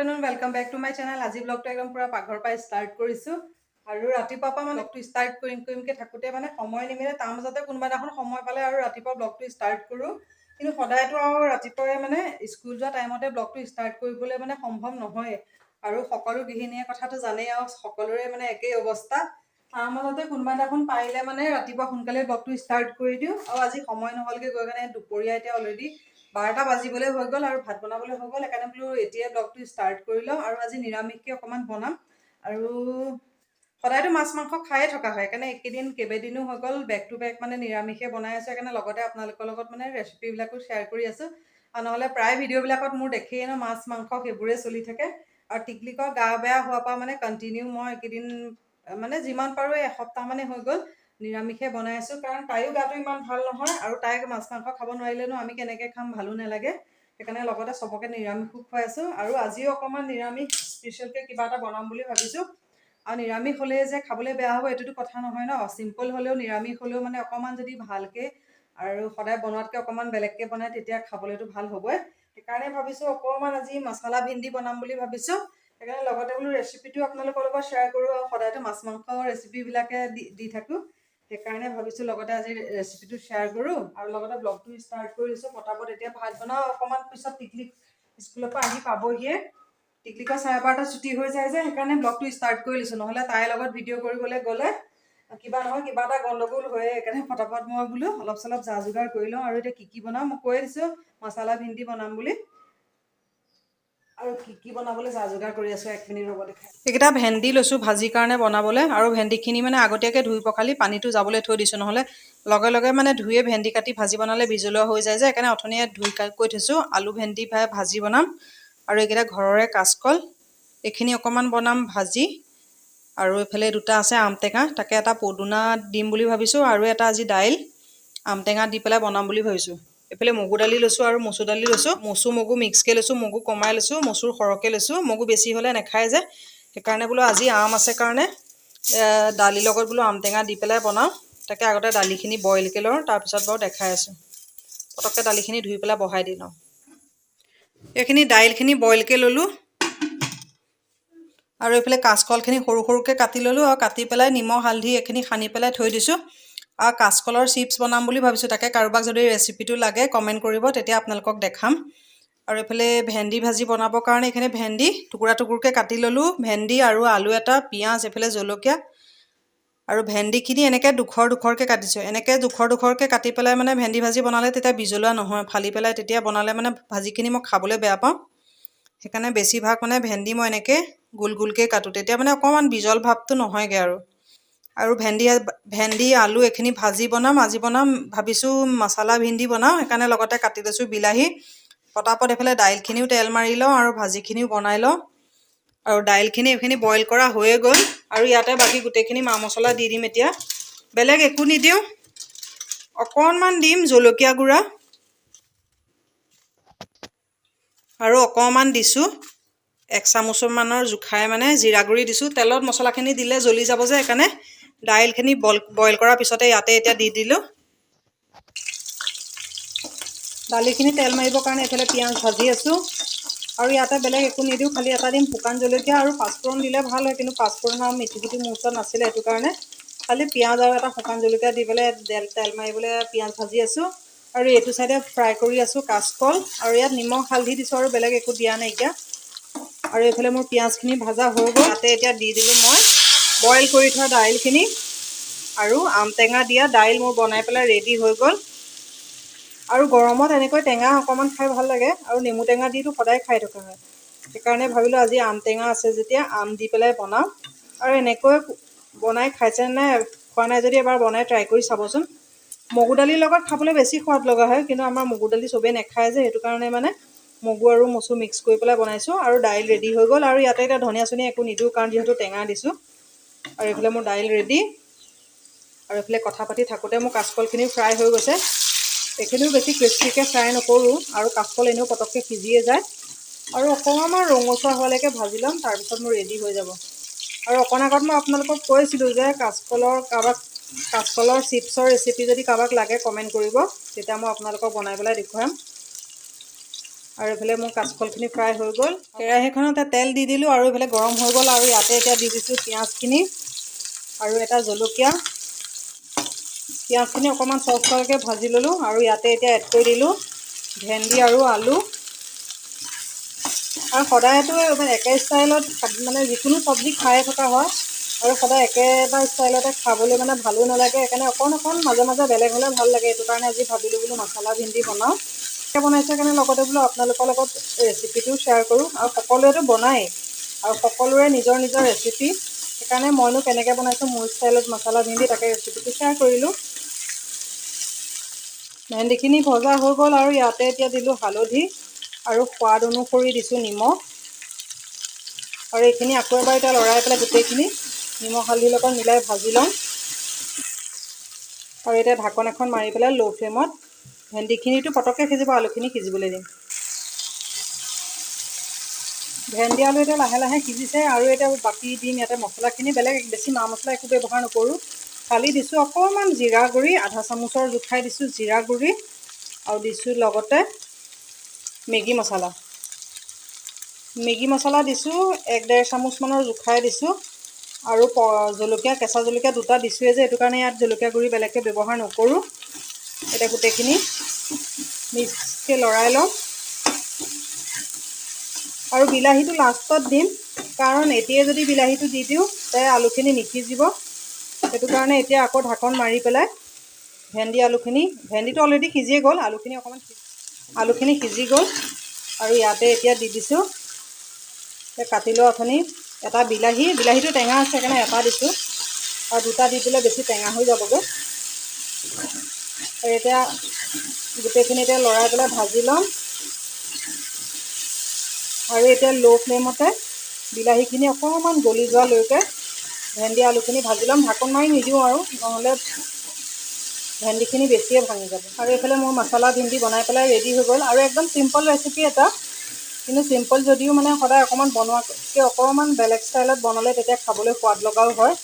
Afternoon welcome back to my channel আজি ব্লগটো একদম পূৰা পাকঘৰৰ পৰা ষ্টাৰ্ট কৰিছোঁ। আৰু ৰাতিপুৱাৰ পৰা মানে ব্লগটো ষ্টাৰ্ট কৰিম কৰিমকৈ থাকোঁতে মানে সময় নিমিলে তাৰ মাজতে কোনোবা এদিনাখন সময় পালে আৰু ৰাতিপুৱা ব্লগটো ষ্টাৰ্ট কৰোঁ। কিন্তু সদায়তো আৰু ৰাতিপুৱাই মানে স্কুল যোৱা টাইমতে ব্লগটো ষ্টাৰ্ট কৰিবলৈ মানে সম্ভৱ নহয়। আৰু সকলো গৃহিণীয়ে কথাটো জানেই আৰু সকলোৰে মানে একেই অৱস্থা। তাৰ মাজতে কোনোবা এদিনাখন পাৰিলে মানে ৰাতিপুৱা সোনকালে ব্লগটো ষ্টাৰ্ট কৰি দিওঁ। আৰু আজি সময় নহ'লগৈ গৈ কাৰণে দুপৰীয়া এতিয়া অলৰেডি বাৰটা বাজিবলৈ হৈ গ'ল আৰু ভাত বনাবলৈ হৈ গ'ল সেইকাৰণে বোলো এতিয়াই ব্লগটো ষ্টাৰ্ট কৰি লওঁ আৰু আজি নিৰামিষকৈ অকণমান বনাম। আৰু সদায়তো মাছ মাংস খায়ে থকা হয় সেইকাৰণে এইকেইদিন কেইবাদিনো হৈ গ'ল বেক টু বেক মানে নিৰামিষে বনাই আছোঁ সেইকাৰণে লগতে আপোনালোকৰ লগত মানে ৰেচিপিবিলাকো শ্বেয়াৰ কৰি আছোঁ। আৰু নহ'লে প্ৰায় ভিডিঅ'বিলাকত মোৰ দেখেই ন মাছ মাংস সেইবোৰে চলি থাকে। আৰু টিকলিকৰ গা বেয়া হোৱাৰ পৰা মানে কণ্টিনিউ মই এইকেইদিন মানে যিমান পাৰোঁ এসপ্তাহমানেই হৈ গ'ল। নিৰামিষে বনাই আছোঁ। কাৰণ তাইৰো গাটো ইমান ভালো নহয় আৰু তাইক মাছ মাংস খাব নোৱাৰিলেনো আমি কেনেকৈ খাম ভালো নালাগে। সেইকাৰণে লগতে চবকে নিৰামিষো খুৱাই আছোঁ আৰু আজিও অকণমান নিৰামিষ স্পেচিয়েলকৈ কিবা এটা বনাম বুলি ভাবিছোঁ। আৰু নিৰামিষ হ'লে যে খাবলৈ বেয়া হ'ব এইটোতো কথা নহয় ন। চিম্পল হ'লেও, নিৰামিষ হ'লেও মানে অকণমান যদি ভালকৈ আৰু সদায় বনোৱাতকৈ অকণমান বেলেগকৈ বনাই তেতিয়া খাবলৈতো ভালো হ'বই। সেইকাৰণে ভাবিছোঁ অকণমান আজি মছলা ভিন্দি বনাম বুলি ভাবিছোঁ। সেইকাৰণে লগতে বোলো ৰেচিপিটো আপোনালোকৰ লগত শ্বেয়াৰ কৰোঁ আৰু সদায়তো মাছ মাংস ৰেচিপিবিলাকে দি দি থাকোঁ। সেইকাৰণে ভাবিছোঁ লগতে আজি ৰেচিপিটো শ্বেয়াৰ কৰোঁ আৰু লগতে ব্লগটো ষ্টাৰ্ট কৰি দিছোঁ। পটাপট এতিয়া ভাত বনাওঁ অকণমান পিছত টিকলিক স্কুলৰ পৰা আহি পাবহিয়ে। টিকলিকৰ চাৰে বাৰটা ছুটি হৈ যায় যে, সেইকাৰণে ব্লগটো ষ্টাৰ্ট কৰি লৈছোঁ নহ'লে তাইৰ লগত ভিডিঅ' কৰিবলৈ গ'লে কিবা নহয়, কিবা এটা গণ্ডগোল হয়ে সেইকাৰণে পটাপট মই বোলো অলপ চলপ যা যোগাৰ কৰি লওঁ আৰু এতিয়া কি কি বনাওঁ, মই কৈ দিছোঁ মছলা ভিন্দি বনাম বুলি। আৰু কি কি বনাবলৈ যা যোগাৰ কৰি আছোঁ, এক মিনিট ৰ'ব দেখাই। এইকেইটা ভেন্দি লৈছোঁ ভাজিৰ কাৰণে বনাবলৈ, আৰু ভেন্দিখিনি মানে আগতীয়াকৈ ধুই পখালি পানীটো যাবলৈ থৈ দিছোঁ, নহ'লে লগে লগে মানে ধুয়ে ভেন্দি কাটি ভাজি বনালে বিজলুৱা হৈ যায় যে, সেইকাৰণে অথনিয়ে ধুই কৈ থৈছোঁ, আলু ভেন্দি ভাই ভাজি বনাম, আৰু এইকেইটা ঘৰৰে কাচকল, এইখিনি অকণমান বনাম ভাজি, আৰু এইফালে দুটা আছে আম টেঙা তাকে এটা পদুনা দিম বুলি ভাবিছোঁ, আৰু এটা আজি দাইল আম টেঙা দি পেলাই বনাম বুলি ভাবিছোঁ। এইফালে মগু দালি লৈছোঁ আৰু মচুৰ দালি লৈছোঁ। মচু মগু মিক্সকৈ লৈছোঁ মগু কমাই লৈছোঁ মচুৰ সৰহকৈ লৈছোঁ। মগু বেছি হ'লে নাখায় যে। সেইকাৰণে বোলো আজি আম আছে কাৰণে দালিৰ লগত বোলো আম টেঙা দি পেলাই বনাওঁ। তাকে আগতে দালিখিনি বইলকৈ লওঁ তাৰপিছত বাৰু দেখাই আছোঁ। পটককৈ দালিখিনি ধুই পেলাই বহাই দি লওঁ। এইখিনি দাইলখিনি বইলকৈ ল'লোঁ। আৰু এইফালে কাচকলখিনি সৰু সৰুকৈ কাটি ল'লোঁ আৰু কাটি পেলাই নিমখ হালধি এইখিনি সানি পেলাই থৈ দিছোঁ। কাচকলৰ চিপছ বনাম বুলি ভাবিছোঁ তাকে কাৰোবাক যদি ৰেচিপিটো লাগে কমেণ্ট কৰিব তেতিয়া আপোনালোকক দেখাম। আৰু এইফালে ভেন্দি ভাজি বনাবৰ কাৰণে এইখিনি ভেন্দি টুকুৰা টুকুৰকৈ কাটি ল'লোঁ ভেন্দি আৰু আলু এটা পিঁয়াজ এইফালে জলকীয়া আৰু ভেন্দিখিনি এনেকৈ দুখৰ দুখৰকৈ কাটিছোঁ। এনেকৈ দুখৰ দুখৰকৈ কাটি পেলাই মানে ভেন্দি ভাজি বনালে তেতিয়া বিজলুৱা নহয় ফালি পেলাই তেতিয়া বনালে মানে ভাজিখিনি মই খাবলৈ বেয়া পাওঁ। সেইকাৰণে বেছিভাগ মানে ভেন্দি মই এনেকৈ গোল গোলকৈ কাটোঁ। তেতিয়া মানে অকণমান বিজল ভাৱটো নহয়গৈ আৰু। আৰু ভেন্দি ভেন্দি আলু এইখিনি ভাজি বনাম আজি বনাম ভাবিছোঁ মছলা ভিন্দি বনাওঁ সেইকাৰণে লগতে কাটি লৈছোঁ বিলাহী। পটাপট এইফালে দাইলখিনিও তেল মাৰি লওঁ আৰু ভাজিখিনিও বনাই লওঁ। আৰু দাইলখিনি এইখিনি বইল কৰা হৈয়ে গ'ল। আৰু ইয়াতে বাকী গোটেইখিনি মা মছলা দি দিম এতিয়া। বেলেগ একো নিদিওঁ। অকণমান দিম জলকীয়া গুড়া। আৰু অকণমান দিছোঁ। এক চামুচমানৰ জোখাৰে মানে জিৰা গুড়ি দিছোঁ। তেলত মছলাখিনি দিলে জ্বলি যাব যে সেইকাৰণে দাইলখিনি বইল বইল কৰাৰ পিছতে ইয়াতে এতিয়া দি দিলোঁ। দালিখিনি তেল মাৰিবৰ কাৰণে এইফালে পিঁয়াজ ভাজি আছোঁ। আৰু ইয়াতে বেলেগ একো নিদিওঁ খালি এটা দিম শুকান জলকীয়া আৰু পাঁচফোৰণ দিলে ভাল হয় কিন্তু পাঁচফোৰণ আৰু গুটি মোৰ ওচৰত নাছিলে সেইটো কাৰণে। খালি পিঁয়াজ আৰু এটা শুকান জলকীয়া দি পেলাই তেল তেল মাৰিবলৈ পিঁয়াজ ভাজি আছোঁ। আৰু এইটো চাইডে ফ্ৰাই কৰি আছোঁ কাচকল। আৰু ইয়াত নিমখ হালধি দিছোঁ আৰু বেলেগ একো দিয়া নাইকিয়া। আৰু এইফালে মোৰ পিঁয়াজখিনি ভাজা হৈ গ'ল। তাতে এতিয়া দি দিলোঁ মই। বইল কৰি থোৱা দাইলখিনি আৰু আম টেঙা দিয়া দাইল মোৰ বনাই পেলাই ৰেডি হৈ গ'ল। আৰু গৰমত এনেকৈ টেঙা অকণমান খাই ভাল লাগে আৰু নেমু টেঙা দিতো সদায় খাই থকা হয়। সেইকাৰণে ভাবিলোঁ আজি আম টেঙা আছে যেতিয়া আম দি পেলাই বনাওঁ। আৰু এনেকৈ বনাই খাইছে নাই খোৱা নাই যদি এবাৰ বনাই ট্ৰাই কৰি চাবচোন। মগু দালিৰ লগত খাবলৈ বেছি সোৱাদ লগা হয় কিন্তু আমাৰ মগু দালি চবেই নাখায় যে সেইটো কাৰণে মানে মগু আৰু মচু মিক্স কৰি পেলাই বনাইছোঁ আৰু দাইল ৰেডি হৈ গ'ল। আৰু ইয়াতে এতিয়া ধনিয়া চনিয়া একো নিদিওঁ কাৰণ যিহেতু টেঙা দিছোঁ। আৰু এইফালে মোৰ দাইল ৰেডি আৰু এইফালে কথা পাতি থাকোঁতে মোৰ কাচকলখিনি ফ্ৰাই হৈ গৈছে। এইখিনিও বেছি ক্ৰিস্পিকৈ ফ্ৰাই নকৰোঁ আৰু কাচকল এনেও পটককৈ সিজিয়ে যায়। আৰু অকণমান ৰঙচুৱা হোৱালৈকে ভাজি ল'ম তাৰপিছত মোৰ ৰেডি হৈ যাব। আৰু অকণ আগত মই আপোনালোকক কৈছিলোঁ যে কাচকলৰ কাৰোবাক কাচকলৰ চিপছৰ ৰেচিপি যদি কাৰোবাক লাগে কমেণ্ট কৰিব তেতিয়া মই আপোনালোকক বনাই পেলাই দেখুৱাম। আৰু এইফালে মোৰ কাচকলখিনি ফ্ৰাই হৈ গ'ল। কেৰাহীখনতে তেল দি দিলোঁ আৰু এইফালে গৰম হৈ গ'ল আৰু ইয়াতে এতিয়া দি দিছোঁ পিঁয়াজখিনি আৰু এটা জলকীয়া। পিঁয়াজখিনি অকণমান চফ চফকৈ ভাজি ল'লোঁ আৰু ইয়াতে এতিয়া এড কৰি দিলোঁ ভেন্দি আৰু আলু। আৰু সদায়তো একে ষ্টাইলত মানে যিকোনো চব্জি খায়ে থকা হয় আৰু সদায় একেটা ষ্টাইলতে খাবলৈ মানে ভালো নালাগে সেইকাৰণে অকণ অকণ মাজে মাজে বেলেগ হ'লে ভাল লাগে সেইটো কাৰণে আজি ভাবিলোঁ বোলো মছলা ভেন্দি বনাওঁ। বনাইছে কাৰণে লগতে বোলো আপোনালোকৰ লগত ৰেচিপিটো শ্বেয়াৰ কৰোঁ। আৰু সকলোৱেতো বনায়েই। আৰু সকলোৰে নিজৰ নিজৰ ৰেচিপি সেইকাৰণে মইনো কেনেকৈ বনাইছোঁ মোৰ ষ্টাইলত মছলা ভেন্দি তাকে ৰেচিপিটো শ্বেয়াৰ কৰিলোঁ। ভেন্দিখিনি ভজা হৈ গ'ল আৰু ইয়াতে এতিয়া দিলোঁ হালধি আৰু সোৱাদ অনুসৰি দিছোঁ নিমখ। আৰু এইখিনি আকৌ এবাৰ এতিয়া লৰাই পেলাই গোটেইখিনি নিমখ হালধিৰ লগত মিলাই ভাজি লওঁ। আৰু এতিয়া ঢাকন এখন মাৰি পেলাই ল' ফ্লেমত ভেন্দিখিনিটো পটককৈ সিজিব আলুখিনি সিজিবলৈ দিম। ভেন্দি আলু এতিয়া লাহে লাহে সিজিছে আৰু এতিয়া বাকী দিম ইয়াতে মছলাখিনি। বেলেগ বেছি মা মছলা একো ব্যৱহাৰ নকৰোঁ। খালি দিছোঁ অকণমান জিৰা গুড়ি আধা চামুচৰ জোখাই দিছোঁ জিৰা গুড়ি আৰু দিছোঁ লগতে মেগী মছলা। মেগী মছলা দিছোঁ এক ডেৰ চামুচমানৰ জোখাই দিছোঁ আৰু প- জলকীয়া কেঁচা জলকীয়া দুটা দিছোঁৱেই যে সেইটো কাৰণে ইয়াত জলকীয়া গুড়ি বেলেগকৈ ব্যৱহাৰ নকৰোঁ। এতিয়া গোটেইখিনি মিক্সকৈ লৰাই লওঁ। আৰু বিলাহীটো লাষ্টত দিম কাৰণ এতিয়াই যদি বিলাহীটো দি দিওঁ তে আলুখিনি নিসিজিব। সেইটো কাৰণে এতিয়া আকৌ ঢাকন মাৰি পেলাই ভেন্দি আলুখিনি ভেন্দিটো অলৰেডি সিজিয়ে গ'ল আলুখিনি অকণমান আলুখিনি সিজি গ'ল। আৰু ইয়াতে এতিয়া দি দিছোঁ। কাটি লোৱা অথনি এটা বিলাহী বিলাহীটো টেঙা আছে সেইকাৰণে এটা দিছোঁ। আৰু দুটা দি দিলে বেছি টেঙা হৈ যাবগৈ। এতিয়া গোটেইখিনি এতিয়া লৰাই পেলাই ভাজি ল'ম। আৰু এতিয়া ল' ফ্লেমতে বিলাহীখিনি অকণমান গলি যোৱালৈকে ভেন্দি আলুখিনি ভাজি ল'ম। ঢাকোন মাৰি নিদিওঁ আৰু নহ'লে ভেন্দিখিনি বেছিয়ে ভাঙি যাব। আৰু এইফালে মোৰ মছলা ভেন্দি বনাই পেলাই ৰেডি হৈ গ'ল। আৰু একদম চিম্পল ৰেচিপি এটা কিন্তু চিম্পল যদিও মানে সদায় অকণমান বনোৱাতকৈ অকণমান বেলেগ ষ্টাইলত বনালে তেতিয়া খাবলৈ সোৱাদ লগাও হয়।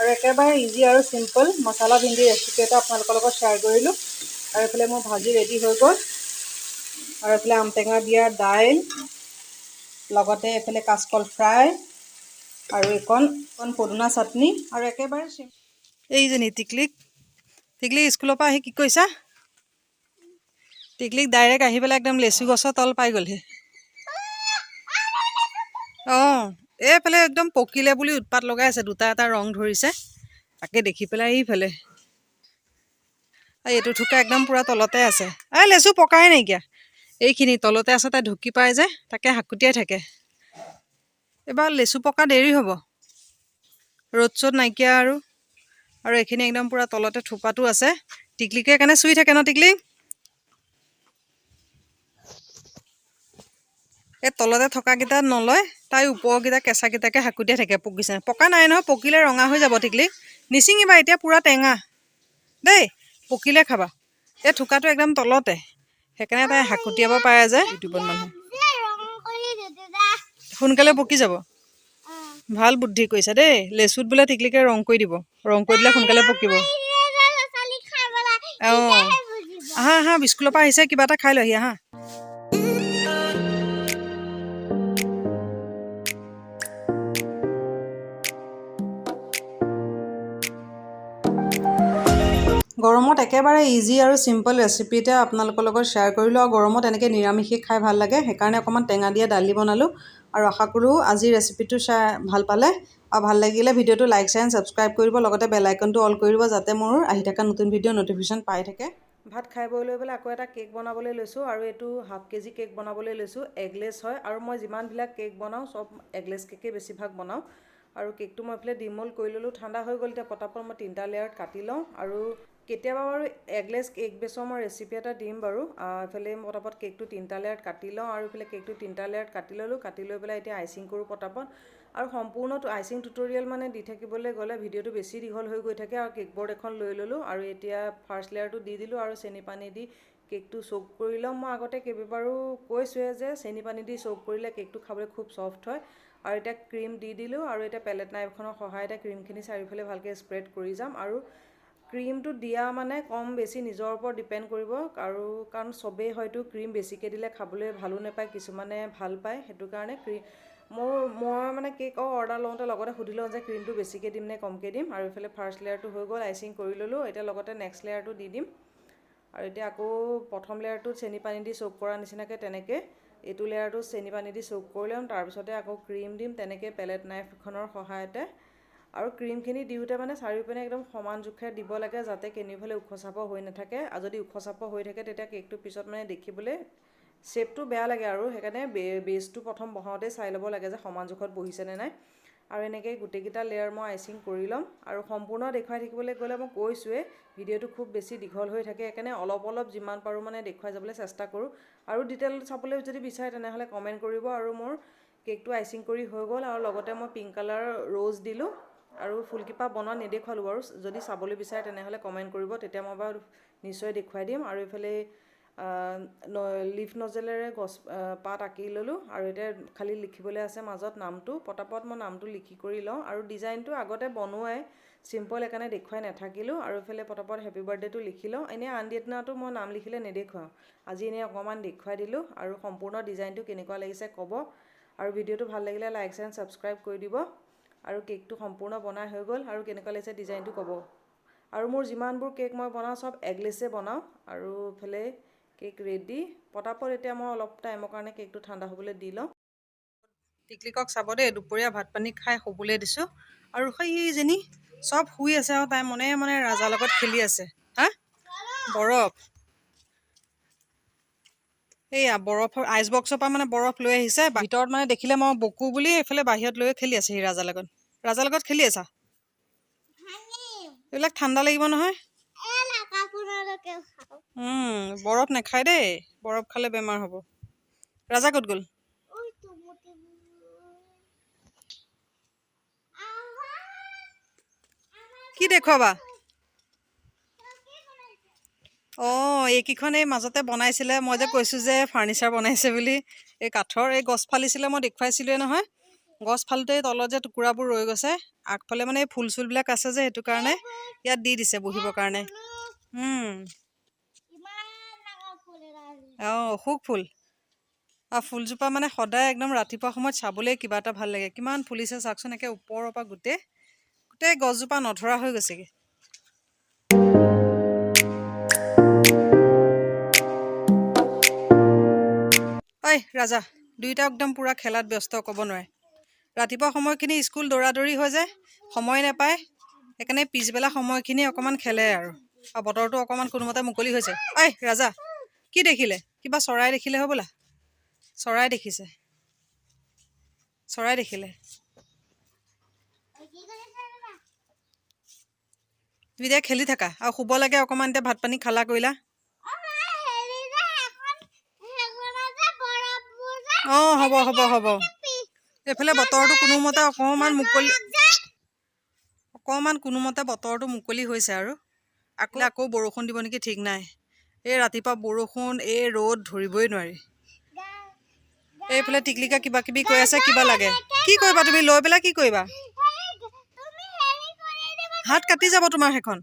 আৰু একেবাৰে ইজি আৰু চিম্পল মছলা ভেন্দি ৰেচিপি এটা আপোনালোকৰ লগত শ্বেয়াৰ কৰিলোঁ। আৰু এইফালে মোৰ ভাজি ৰেডি হৈ গ'ল। আৰু এইফালে আমটেঙা দিয়াৰ দাইল, লগতে এইফালে কাচকল ফ্ৰাই আৰু এইকণ অকণ পদুনা চাটনি, আৰু একেবাৰে এইজনী টিকলিক টিকলিক স্কুলৰ পৰা আহি কি কৰিছা? টিকলিক ডাইৰেক্ট আহি পেলাই একদম লেচু গছৰ তল পাই গ'লহি। অঁ। এইফালে একদম পকিলে বুলি উৎপাত লগাই আছে দুটা এটা ৰং ধৰিছে। তাকে দেখি পেলাই এইফালে। এইটো থোকা একদম পূৰা তলতে আছে। এই লেচু পকাই নাইকিয়া। এইখিনি তলতে আছে তাই ঢুকি পায় যে তাকে হাকুটিয়াই থাকে। এইবাৰ লেচু পকা দেৰি হ'ব। ৰ'দ চ'দ নাইকিয়া আৰু। আৰু এইখিনি একদম পূৰা তলতে থোপাটো আছে। টিকলিকে কাৰণে চুই থাকে ন টিকলিক এই তলতে থকাকেইটা নলয় তাই ওপৰকেইটা কেঁচাকেইটাকে হাকুটিয়াই থাকে পকিছে পকা নাই নহয় পকিলে ৰঙা হৈ যাব টিকলিক নিচিঙিবা এতিয়া পূৰা টেঙা। দেই পকিলে খাবা। এই থোকাটো একদম তলতে। সেইকাৰণে তাই হাকুটিয়াব পাৰে যে। ইউটিউবত মানুহে। সোনকালে পকি যাব। ভাল বুদ্ধি কৰিছা দেই। লেচুত বোলে টিকলিকে ৰং কৰি দিব। ৰং কৰি দিলে সোনকালে পকিব। অঁ আহা আহা স্কুলৰ পৰা আহিছে কিবা এটা খাই লহি আহা। গৰমত একেবাৰে ইজি আৰু চিম্পল ৰেচিপি এটা আপোনালোকৰ লগত শ্বেয়াৰ কৰিলোঁ আৰু গৰমত এনেকৈ নিৰামিষে খাই ভাল লাগে সেইকাৰণে অকণমান টেঙা দিয়া দালি বনালোঁ আৰু আশা কৰোঁ আজিৰ ৰেচিপিটো চাই ভাল পালে আৰু ভাল লাগিলে ভিডিঅ'টো লাইক চাই ছাবস্ক্ৰাইব কৰিব লগতে বেল আইকনটো অল কৰি দিব যাতে মোৰ আহি থকা নতুন ভিডিঅ' ন'টিফিকেশ্যন পাই থাকে। ভাত বৈ লৈ পেলাই আকৌ এটা কেক বনাবলৈ লৈছোঁ আৰু এইটো হাফ কেজি কেক বনাবলৈ লৈছোঁ এগলেছ হয় আৰু মই যিমানবিলাক কেক বনাওঁ চব এগলেছ কেকেই বেছিভাগ বনাওঁ। আৰু কেকটো মই এইফালে ডিমল কৰি ল'লোঁ। ঠাণ্ডা হৈ গ'ল এতিয়া পটাপট মই তিনিটা লেয়াৰত কাটি লওঁ। আৰু কেতিয়াবা বাৰু এগলেছ কেক বেচৰ মই ৰেচিপি এটা দিম বাৰু। এইফালে পটাপট কেকটো তিনিটা লেয়াৰত কাটি লওঁ আৰু এইফালে কেকটো তিনিটা লেয়াৰত কাটি ল'লোঁ। কাটি লৈ পেলাই এতিয়া আইচিং কৰোঁ পটাপট। আৰু সম্পূৰ্ণ আইচিং টিউটৰিয়েল মানে দি থাকিবলৈ গ'লে ভিডিঅ'টো বেছি দীঘল হৈ গৈ থাকে। আৰু কেকবৰ্ড এখন লৈ ল'লোঁ। আৰু এতিয়া ফাৰ্ষ্ট লেয়াৰটো দি দিলোঁ আৰু চেনি পানী দি কেকটো চ'ক কৰি ল'ম মই আগতে কেইবাবাৰো কৈছোঁৱে যে চেনি পানী দি চ'ক কৰিলে কেকটো খাবলৈ খুব ছফ্ট হয়। আৰু এতিয়া ক্ৰীম দি দিলোঁ আৰু এতিয়া পেলেট নাইফখনৰ সহায়তে ক্ৰীমখিনি চাৰিওফালে ভালকৈ স্প্ৰেড কৰি যাম আৰু ক্ৰীমটো দিয়া মানে কম বেছি নিজৰ ওপৰত ডিপেণ্ড কৰিব আৰু কাৰণ চবেই হয়তো ক্ৰীম বেছিকৈ দিলে খাবলৈ ভালো নাপায় কিছুমানে ভাল পায়। সেইটো কাৰণে ক্ৰীম মোৰ মই মানে কেকৰ অৰ্ডাৰ লওঁতে লগতে সুধি লওঁ যে ক্ৰীমটো বেছিকৈ দিম নে কমকৈ দিম আৰু এইফালে ফাৰ্ষ্ট লেয়াৰটো হৈ গ'ল আইচিং কৰি ল'লোঁ। এতিয়া লগতে নেক্সট লেয়াৰটো দি দিম। আৰু এতিয়া আকৌ প্ৰথম লেয়াৰটোত চেনি পানী দি চ'ক কৰা নিচিনাকৈ তেনেকৈ এইটো লেয়াৰটো চেনি পানী দি চ'ক কৰি ল'ম তাৰপিছতে আকৌ ক্ৰীম দিম তেনেকৈ পেলেট নাইফখনৰ সহায়তে। আৰু ক্ৰীমখিনি দিওঁতে মানে চাৰিওপিনে একদম সমান জোখে দিব লাগে যাতে কেনিফালে ওখ চাপ হৈ নাথাকে। আৰু যদি ওখ চাপ হৈ থাকে তেতিয়া কেকটো পিছত মানে দেখিবলৈ শ্বেপটো বেয়া লাগে আৰু সেইকাৰণে বে প্ৰথম বহাওঁতেই চাই ল'ব লাগে যে সমান জোখত বহিছেনে নাই। আৰু এনেকৈ গোটেইকেইটা লেয়াৰ মই আইচিং কৰি ল'ম। আৰু সম্পূৰ্ণ দেখুৱাই থাকিবলৈ গ'লে মই কৈছোঁৱেই ভিডিঅ'টো খুব বেছি দীঘল হৈ থাকে সেইকাৰণে অলপ অলপ যিমান পাৰোঁ মানে দেখুৱাই যাবলৈ চেষ্টা কৰোঁ। আৰু ডিটেইল চাবলৈ যদি বিচাৰে তেনেহ'লে কমেণ্ট কৰিব আৰু মোৰ কেকটো আইচিং কৰি হৈ গ'ল আৰু লগতে মই পিংক কালাৰ ৰ'জ দিলোঁ আৰু ফুলকিপা বনোৱা নেদেখুৱালোঁ বাৰু। যদি চাবলৈ বিচাৰে তেনেহ'লে কমেণ্ট কৰিব তেতিয়া মই বাৰু নিশ্চয় দেখুৱাই দিম। আৰু এইফালে লিফ নজেলেৰে গছ পাত আঁকি ল'লোঁ আৰু এতিয়া খালী লিখিবলৈ আছে মাজত নামটো। পটাপট মই নামটো লিখি কৰি লওঁ আৰু ডিজাইনটো আগতে বনোৱাই চিম্পল সেইকাৰণে দেখুৱাই নাথাকিলোঁ আৰু এইফালে পটাপট হেপী বাৰ্থডেটো লিখি লওঁ। এনেই আন দিনাটো মই নাম লিখিলে নেদেখুৱাওঁ। আজি এনেই অকণমান দেখুৱাই দিলোঁ আৰু সম্পূৰ্ণ ডিজাইনটো কেনেকুৱা লাগিছে ক'ব আৰু ভিডিঅ'টো ভাল লাগিলে লাইক এণ্ড ছাবস্ক্ৰাইব কৰি দিব আৰু কেকটো সম্পূৰ্ণ বনাই হৈ গ'ল আৰু কেনেকুৱা লাগিছে ডিজাইনটো ক'ব। আৰু মোৰ যিমানবোৰ কেক মই বনাওঁ চব এগলেছে বনাওঁ আৰু ইফালে কেক ৰেডি পটাপট এতিয়া মই অলপ টাইমৰ কাৰণে কেকটো ঠাণ্ডা হ'বলৈ দি লওঁ। টিকলিকক চাব দেই দুপৰীয়া ভাত পানী খাই শুবলৈ দিছোঁ। আৰু সেইজনী চব শুই আছে আৰু তাই মনে মনে ৰাজাৰ লগত খেলি আছে। হা? বৰফ। এইয়া বৰফৰ আইচ বক্সৰ পৰা মানে বৰফ লৈ আহিছে। ভিতৰত মানে দেখিলে মই বকো বুলি এইফালে বাহিৰত লৈ খেলি আছে সি ৰাজাৰ লগত। ৰাজাৰ লগত খেলি আছা? এইবিলাক ঠাণ্ডা লাগিব নহয়। উম, বৰফ নাখায় দেই বৰফ খালে বেমাৰ হ'ব। ৰাজা ক'ত গ'ল? কি দেখুৱাবা? অঁ এইকেইখন এই মাজতে বনাইছিলে মই যে কৈছোঁ যে ফাৰ্নিচাৰ বনাইছে বুলি। এই কাঠৰ এই গছ ফালিছিলে মই দেখুৱাইছিলোৱে নহয়। গছ ফালোতে তলত যে টুকুৰাবোৰ ৰৈ গৈছে আগফালে মানে এই ফুল চুলবিলাক আছে যে সেইটো কাৰণে ইয়াত দি দিছে বহিবৰ কাৰণে। অঁ অশোক ফুল আৰু ফুলজোপা মানে সদায় একদম ৰাতিপুৱা সময়ত চাবলৈ কিবা এটা ভাল লাগে। কিমান ফুলিছে চাওকচোন একে ওপৰৰ পৰা গোটেই গোটেই গছজোপা নধৰা হৈ গৈছেগৈ। ঐ ৰাজা দুইটা একদম পূৰা খেলাত ব্যস্ত ক'ব নোৱাৰে। ৰাতিপুৱা সময়খিনি স্কুল দৌৰা দৌৰি হৈ যায় সময় নাপায় সেইকাৰণে পিছবেলা সময়খিনি অকণমান খেলে আৰু। আৰু বতৰটো অকণমান কোনোমতে মুকলি হৈছে। ঐ ৰাজা কি দেখিলে? কিবা চৰাই দেখিলে হ'বলা চৰাই দেখিছে। চৰাই দেখিলে। তুমি এতিয়া খেলি থাকা আৰু শুব লাগে অকণমান এতিয়া ভাত পানী খালা কৰিলা। অঁ হ'ব হ'ব হ'ব। এইফালে বতৰটো কোনোমতে অকণমান মুকলি অকণমান কোনোমতে বতৰটো মুকলি হৈছে আৰু। আকৌ আকৌ বৰষুণ দিব নেকি ঠিক নাই। এই ৰাতিপুৱা বৰষুণ এই ৰ'দ ধৰিবই নোৱাৰি। এইফালে টিকলিকা কিবা কিবি কৈ আছে কিবা লাগে। কি কৰিবা তুমি? লৈ পেলাই কি কৰিবা? হাত কাটি যাব তোমাৰ সেইখন।